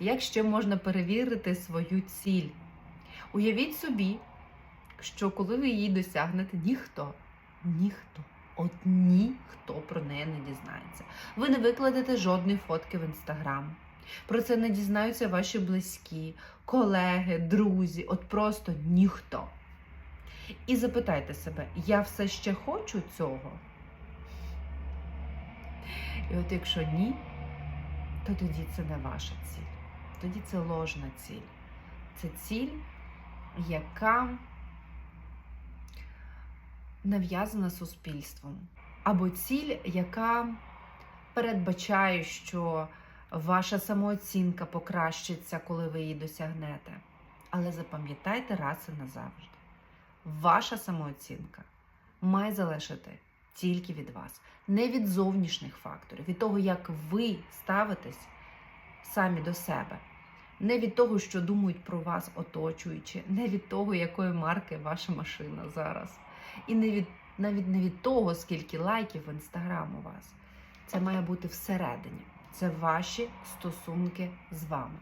Як ще можна перевірити свою ціль? Уявіть собі, що коли ви її досягнете, ніхто, ніхто, от ніхто про неї не дізнається. Ви не викладете жодної фотки в інстаграм. Про це не дізнаються ваші близькі, колеги, друзі, от просто ніхто. І запитайте себе, я все ще хочу цього? І от якщо ні, то тоді це не ваша ціль. Тоді це ложна ціль. Це ціль, яка нав'язана суспільством. Або ціль, яка передбачає, що ваша самооцінка покращиться, коли ви її досягнете. Але запам'ятайте раз і назавжди. Ваша самооцінка має залежати тільки від вас, не від зовнішніх факторів, від того, як ви ставитесь самі до себе, не від того, що думають про вас оточуючи, не від того, якої марки ваша машина зараз, і не від навіть не від того, скільки лайків в інстаграм у вас. Це має бути всередині. Це ваші стосунки з вами.